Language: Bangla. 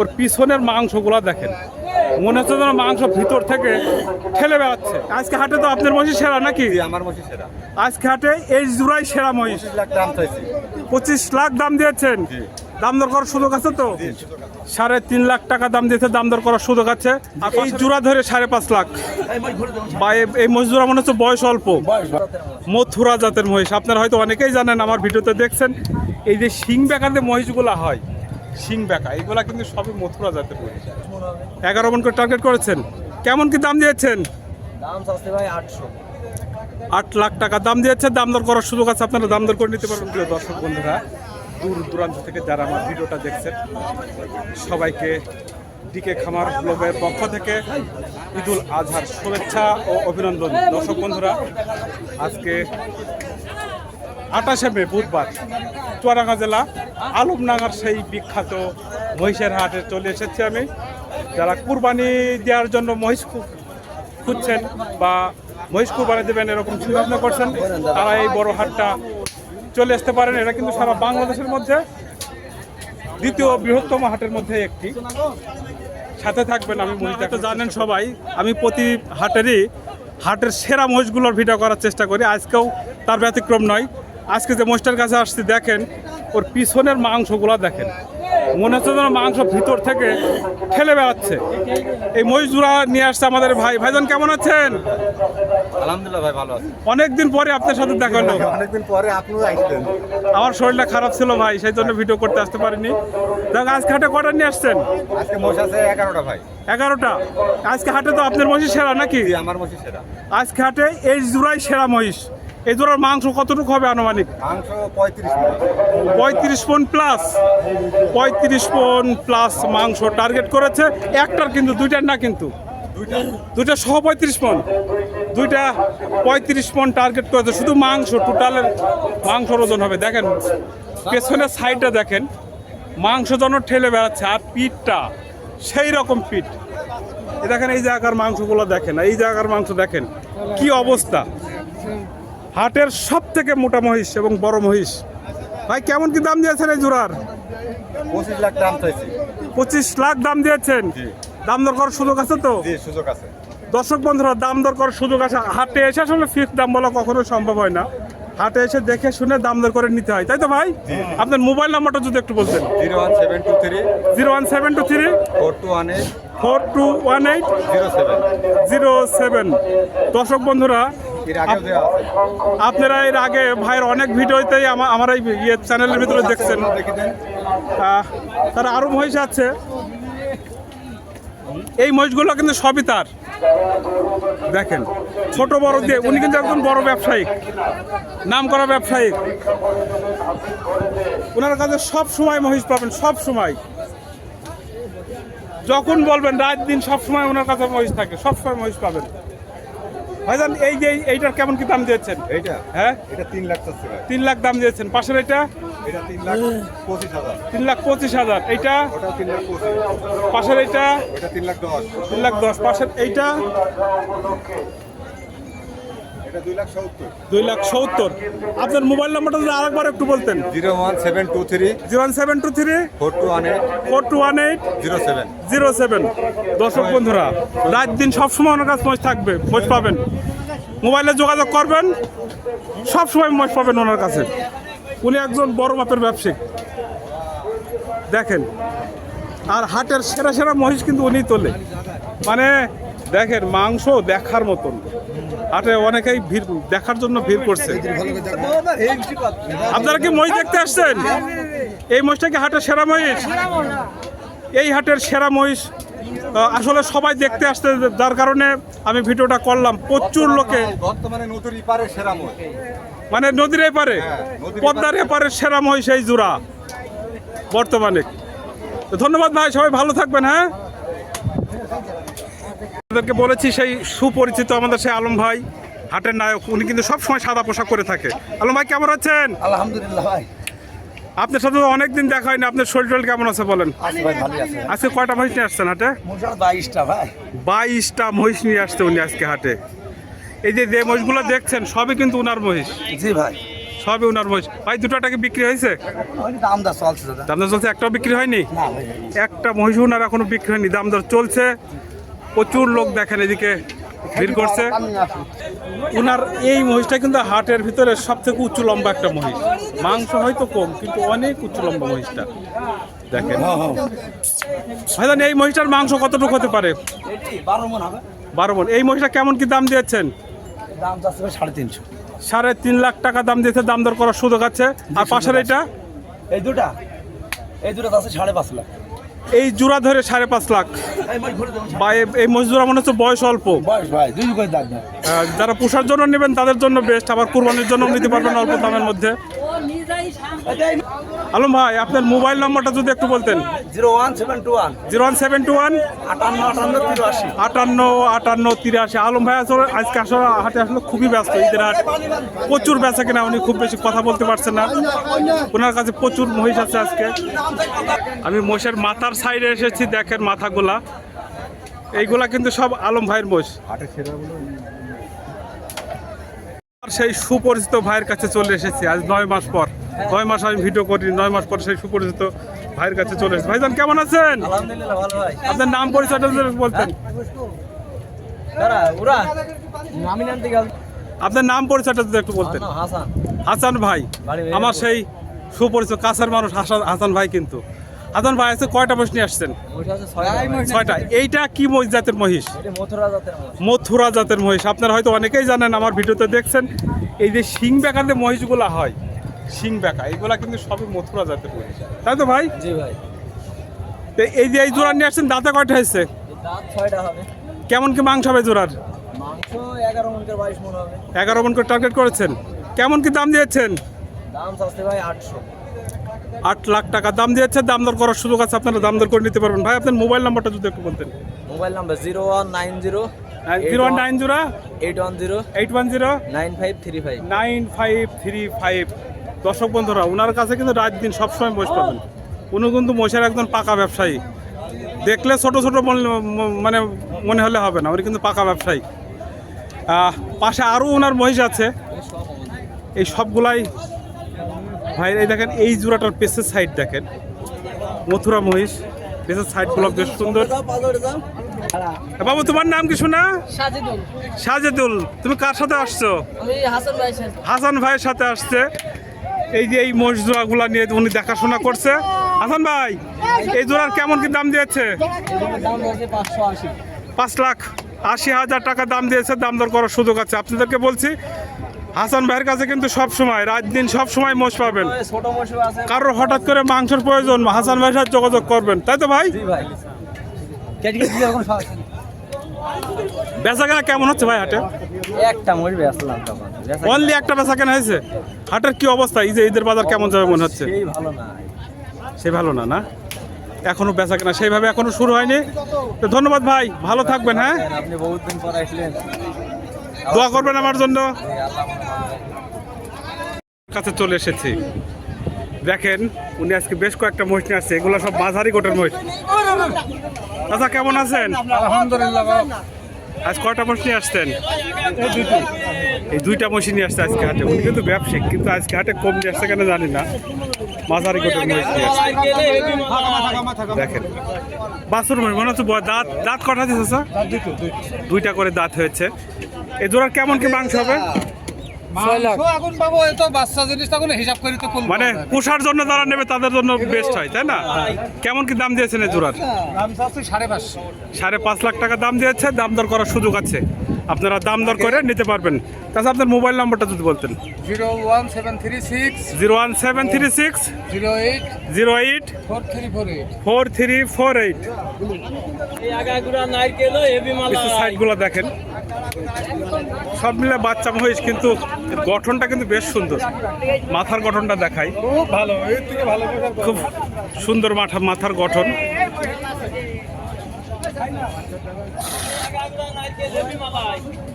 ওর পিছনের মাংসগুলো দেখেন। মনে হচ্ছে যেন মাংস ভিতর থেকে ঠেলে বেড়াচ্ছে। আজকে হাটে তো আপনার মহিষ সেরা নাকি? আমার মসি সেরা। আজকে হাটে এই জুড়াই সেরা মহিষ। লাখ দাম চাইছি। পঁচিশ লাখ দাম দিয়েছেন? দাম দর করার সুযোগ আছে তো। সাড়ে তিন লাখ টাকা দাম দিয়েছে দাম দর করার সুযোগ আছে। আর এই জোড়া ধরে সাড়ে পাঁচ লাখ। বা এই মহিষ জোড়া মনে হচ্ছে বয়স অল্প। মথুরা জাতের মহিষ। আপনারা হয়তো অনেকেই জানেন আমার ভিডিওতে দেখছেন। এই যে শিং বেকার যে মহিষগুলা হয় শিং বেকা এগুলা কিন্তু সবই মথুরা জাতের মহিষ এগারো মন করে টার্গেট করেছেন। কেমন কি দাম দিয়েছেন? দাম চাচ্ছে ভাই আটশো। আট লাখ টাকা দাম দিয়েছে দাম দর করার সুযোগ আছে আপনারা দাম দর করে নিতে পারবেন প্রিয় দর্শক বন্ধুরা। দূর দূরান্ত থেকে যারা আমার ভিডিওটা দেখছেন সবাইকে ডিকে খামার ব্লগের পক্ষ থেকে ঈদুল আজহার শুভেচ্ছা ও অভিনন্দন। দর্শক বন্ধুরা আজকে আঠাশে মে বুধবার চুয়াডাঙ্গা জেলা আলমডাঙ্গার সেই বিখ্যাত মহিষের হাটে চলে এসেছি আমি। যারা কুরবানি দেওয়ার জন্য মহিষ খুঁজছেন বা মহিষ কুরবানি দেবেন এরকম চিন্তাভাবনা করছেন তারা এই বড় হাটটা চলে আসতে পারেন। এটা কিন্তু সারা বাংলাদেশের মধ্যে দ্বিতীয় বৃহত্তম হাটের মধ্যে একটি। সাথে থাকবেন আমি মহিষটা তো জানেন সবাই আমি প্রতি হাটেরই হাটের সেরা মহিষগুলোর ভিডিও করার চেষ্টা করি। আজকেও তার ব্যতিক্রম নয়। আজকে যে মহিষটার কাছে আসছি দেখেন ওর পিছনের মাংসগুলো দেখেন। মনে হচ্ছে যেন মাংস ভিতর থেকে ঠেলে বেড়াচ্ছে। এই মহিষ নিয়ে আসছে আমাদের ভাই। ভাইজন কেমন আছেন? আলহামদুলিল্লাহ ভাই ভালো আছে। অনেকদিন পরে আপনার সাথে দেখা হলো। অনেকদিন পরে আপনিও আমার শরীরটা খারাপ ছিল ভাই সেই জন্য ভিডিও করতে আসতে পারিনি। দেখ আজকে হাটে কটা নিয়ে আসছেন? আজকে মহিষ আছে এগারোটা ভাই। এগারোটা? আজকে হাটে তো আপনার মহিষ সেরা নাকি? আমার মসি সেরা। আজকে হাটে এই জোড়াই সেরা মহিষ। এই জোড়ার মাংস কতটুকু হবে আনুমানিক? পঁয়ত্রিশ পন। প্লাস পঁয়ত্রিশ পন প্লাস মাংস টার্গেট করেছে। একটার কিন্তু দুইটার না কিন্তু? দুইটা। সহ পঁয়ত্রিশ পন। দুইটা পঁয়ত্রিশ পন টার্গেট করেছে। শুধু মাংস টোটালের মাংসর ওজন হবে। দেখেন পেছনের সাইডটা দেখেন। মাংস যেন ঠেলে বেড়াচ্ছে আর পিঠটা সেই রকম পিঠ। দেখেন এই জায়গার মাংসগুলো দেখেন এই জায়গার মাংস দেখেন কি অবস্থা? হাটের সব থেকে মোটা মহিষ এবং বড় মহিষ। ভাই কেমন কি দাম দিয়েছেন এই জোড়ার? পঁচিশ লাখ দাম চাইছি। পঁচিশ লাখ দাম দিয়েছেন? দাম দর করার সুযোগ আছে তো? সুযোগ আছে। দর্শক বন্ধুরা দাম দর করার সুযোগ আছে। হাটে এসে আসলে ফিক্স দাম বলা কখনো সম্ভব হয় না। হাটে এসে দেখে শুনে দাম দর করে নিতে হয়। তাই তো ভাই? আপনার মোবাইল নাম্বারটা যদি একটু বলতেন। Zero one seven two three. Zero one seven two three. Four two one eight. Four two one eight. Zero seven. Zero seven. দর্শক বন্ধুরা আপনারা এর আগে ভাইয়ের অনেক ভিডিওতেই আমার এই ইয়ে চ্যানেলের ভিতরে দেখছেন। দেখে দেন। আহ, তার আরও মহিষ আছে। এই মহিষগুলো কিন্তু সবই তার। দেখেন ছোট বড় দিয়ে উনি কিন্তু একজন বড় ব্যবসায়িক। নাম করা ব্যবসায়িক। ওনার কাছে সব সময় মহিষ পাবেন সব সময়। যখন বলবেন রাত দিন সব সময় ওনার কাছে মহিষ থাকে সব সময় মহিষ পাবেন। ভাইজান এই যে এইটার কেমন কি দাম দিয়েছেন? এইটা? হ্যাঁ? এটা তিন লাখ চাচ্ছে তিন লাখ দাম দিয়েছেন। পাশের এটা এটা তিন লাখ পঁচিশ হাজার। তিন লাখ পঁচিশ হাজার। এইটা? ওটা তিন লাখ পঁচিশ। পাশের এইটা? এটা তিন লাখ দশ। তিন লাখ দশ। পাশের এইটা? দুই লাখ সত্তর। আপনার মোবাইল নাম্বারটা যদি আরেকবার একটু বলতেন। Zero one seven two three. Zero one seven two three. Four two one eight. Four two one eight. Zero seven. Zero seven. দর্শক বন্ধুরা রাত দিন সবসময় ওনার কাছে মোজ থাকবে মোজ পাবেন। মোবাইলে যোগাযোগ করবেন সব সময় মোজ পাবেন ওনার কাছে। উনি একজন বড় মাপের ব্যবসায়িক। দেখেন আর হাটের সেরা সেরা মহিষ কিন্তু উনি তোলে। মানে দেখেন মাংস দেখার মতন। হাটে অনেকেই ভিড় দেখার জন্য ভিড় করছে। আপনারা কি মহিষ দেখতে আসছেন? এই মহিষটা কি হাটের সেরা মহিষ? এই হাটের সেরা মহিষ আসলে সবাই দেখতে আসতে যার কারণে আমি ভিডিওটা করলাম। প্রচুর লোকে মানে নদীর এপারে হ্যাঁ, পদ্মার এপারে সেরা মহিষ এই জোড়া বর্তমানে। ধন্যবাদ ভাই সবাই ভালো থাকবেন হ্যাঁ? আপনাদেরকে বলেছি সেই সুপরিচিত আমাদের সেই আলম ভাই হাটের নায়ক উনি কিন্তু সবসময় সাদা পোশাক করে থাকে। আলম ভাই কেমন আছেন? আলহামদুলিল্লাহ ভাই। আপনার সাথে তো অনেকদিন দেখা হয়নি আপনার শরীর টরীর কেমন আছে বলেন? আজকে কয়টা মহিষ নিয়ে আসছেন হাটে? বাইশটা ভাই। বাইশটা মহিষ নিয়ে আসছে উনি আজকে হাটে। এই যে যে মহিষগুলো দেখছেন সবই কিন্তু উনার মহিষ। জি ভাই। সবই ওনার মহিষ। ভাই দুটো টাকা বিক্রি হয়েছে? দাম চলছে দাম দর চলছে একটাও বিক্রি হয়নি? একটা মহিষ উনার এখনও বিক্রি হয়নি দাম দর চলছে। প্রচুর লোক দেখেন এদিকে ভিড় করছে। ওনার এই মহিষটা কিন্তু হাটের ভিতরে সব থেকে উঁচু লম্বা একটা মহিষ। মাংস হয়তো কম কিন্তু অনেক উঁচু লম্বা মহিষটা। দেখেন। ভাইজান এই মহিষটার মাংস কতটুকু হতে পারে? বারো মন। এই মহিষটা কেমন কি দাম দিয়েছেন? দাম সাড়ে তিনশো। সাড়ে তিন লাখ টাকা দাম দিয়েছে দাম দর করার সুযোগ আছে। আর পাশের এটা এই দুটা? এই দুটা সাড়ে পাঁচ লাখ। এই জোড়া ধরে সাড়ে পাঁচ লাখ। বা এই জোড়া মনে হচ্ছে বয়স অল্প। ভাই যারা পোষার জন্য নেবেন তাদের জন্য বেস্ট আবার কুরবানির জন্য নিতে পারবেন অল্প দামের মধ্যে। আলম ভাই আপনার মোবাইল নম্বরটা যদি একটু বলতেন। Zero one seven two one. Zero one seven two one. আটান্ন আটান্ন তিরাশি। আটান্ন আটান্ন তিরাশি। আলম ভাই আসলে আজকে আসলে হাটে আসলে খুবই ব্যস্ত। ঈদের হাট প্রচুর বেচা কিনা উনি খুব বেশি কথা বলতে পারছেন না। ওনার কাছে প্রচুর মহিষ আছে আজকে। আমি মহিষের মাথার সাইডে এসেছি দেখেন মাথাগুলা। এইগুলা কিন্তু সব আলম ভাইয়ের মহিষ। সেই সুপরিচিত ভাইয়ের কাছে চলে এসেছি। আজ নয় মাস পর। নয় মাস আমি ভিডিও করি নয় মাস পর সেই সুপরিচিত ভাইয়ের কাছে চলে এসেছি। ভাইজান কেমন আছেন? আপনার নাম পরিচয়টা বলতেন। আপনার নাম পরিচয়টা যদি একটু বলতেন। হাসান হাসান। ভাই আমার সেই সুপরিচিত কাছের মানুষ হাসান হাসান ভাই কিন্তু। হাসান ভাই আছে কয়টা মহিষ নিয়ে আসছেন? ছয়টা। এইটা কি মহিষ জাতের মহিষ? মথুরা জাতের মাছ মথুরা জাতের মহিষ। আপনারা হয়তো অনেকেই জানেন আমার ভিডিওতে দেখছেন এই যে শিং বেকার যে মহিষগুলো হয় শিং বেকা এইগুলা কিন্তু সবই মথুরা জাতের মহিষ। তাই তো ভাই? জি ভাই। তো এই যে এই জোড়া নিয়ে আসছেন দাঁতে কয়টা হয়েছে? কেমন কি মাংস হবে জোড়ার? এগারো মন করে টার্গেট করেছেন। কেমন কি দাম দিয়েছেন? দাম চাচ্ছে ভাই আটশো। আট লাখ টাকা দাম দিয়েছে দাম দর করার সুযোগ আছে আপনারা দাম দর করে নিতে পারবেন। ভাই আপনার মোবাইল নাম্বারটা যদি একটু বলতেন। Mobile number zero one nine zero zero one nine zero eight one zero eight one zero nine five three five. Nine five three five. দর্শক বন্ধুরা ওনার কাছে কিন্তু রাত দিন সবসময় বসে পাবেন। উনি কিন্তু মহিষের একজন পাকা ব্যবসায়ী। দেখলে ছোট ছোট মানে মনে হলে হবে না উনি কিন্তু পাকা ব্যবসায়ী। পাশে আরও ওনার মহিষ আছে। এই সবগুলাই ভাই এই দেখেন এই জোড়াটার পেসের সাইড দেখেন। মথুরা মহিষ পেসের সাইডগুলো বেশ সুন্দর। বাবু তোমার নাম কি শোনা? সাজেদুল। তুমি কার সাথে আসছো? হাসান ভাই হাসান ভাইয়ের সাথে আসছে। এই যে এই মহিষ জোড়াগুলা নিয়ে উনি দেখাশোনা করছে। হাসান ভাই এই জোড়ার কেমন কি দাম দিয়েছে? পাঁচ লাখ আশি হাজার টাকা দাম দিয়েছে দাম দর করার সুযোগ আছে। আপনাদেরকে বলছি হাসান ভাইয়ের কাছে কিন্তু সব সময় রাত দিন সব সময় মোষ পাবেন। কারোর হঠাৎ করে মাংসের প্রয়োজন হাসান ভাইয়ের সাথে যোগাযোগ করবেন। তাই তো ভাই? বেচা কেনা কেমন হচ্ছে ভাই হাটে? একটা অনলি একটা বেচা কেনা হয়েছে? হাটের কি অবস্থা? এই যে ঈদের বাজার কেমন যাবে মনে হচ্ছে? ভালো না। সে ভালো না না? এখনও বেচা কেনা সেইভাবে এখনও শুরু হয়নি। তো ধন্যবাদ ভাই ভালো থাকবেন হ্যাঁ? আপনি বহুত দিন পর আসলেন। দোয়া করবেন আমার জন্য। কাছে চলে এসেছি। দেখেন উনি আজকে বেশ কয়েকটা মহিষ নিয়ে আসছে। এগুলো সব মাঝারি গোটের মহিষ। দাদা কেমন আছেন? আলহামদুলিল্লাহ আজ কয়টা মহিষ নিয়ে আসছেন? এই দুইটা। মহিষ নিয়ে আসছে আজকে হাটে। উনি কিন্তু ব্যবসায়িক কিন্তু আজকে হাটে কম নিয়ে আসছে কেন জানি না। মাঝারি গোটের মহিষ নিয়ে আসছে। দেখেন। বাসুর মহিষ মনে হচ্ছে দাঁত দাঁত কটা দিচ্ছে স্যার দুইটা করে দাঁত হয়েছে। এ জোড়ার কেমন কি মাংস হবে? এখন পাবো এ তো বাচ্চা জিনিসটা কোনো হিসাব করে তো মানে পোষার জন্য যারা নেবে তাদের জন্য বেস্ট হয় তাই না? কেমন কি দাম দিয়েছেন এই জোড়ার? সাড়ে পাঁচ লাখ টাকা দাম দিয়েছে দাম দর করার সুযোগ আছে। আপনারা দাম দর করে নিতে পারবেন। তাছাড়া আপনার মোবাইল নাম্বারটা যদি বলতেন। Zero one seven three six. Zero one seven three six. Zero eight. Zero eight. Four three four eight. Four three four eight. আগাগুড়া নারকেল হেভি কিছু সাইডগুলো দেখেন। সব মিলে বাচ্চা মহিষ কিন্তু গঠনটা কিন্তু বেশ সুন্দর। মাথার গঠনটা দেখাই। ভালো ভালো খুব সুন্দর মাথা মাথার গঠন। Agora nós é queremos mais.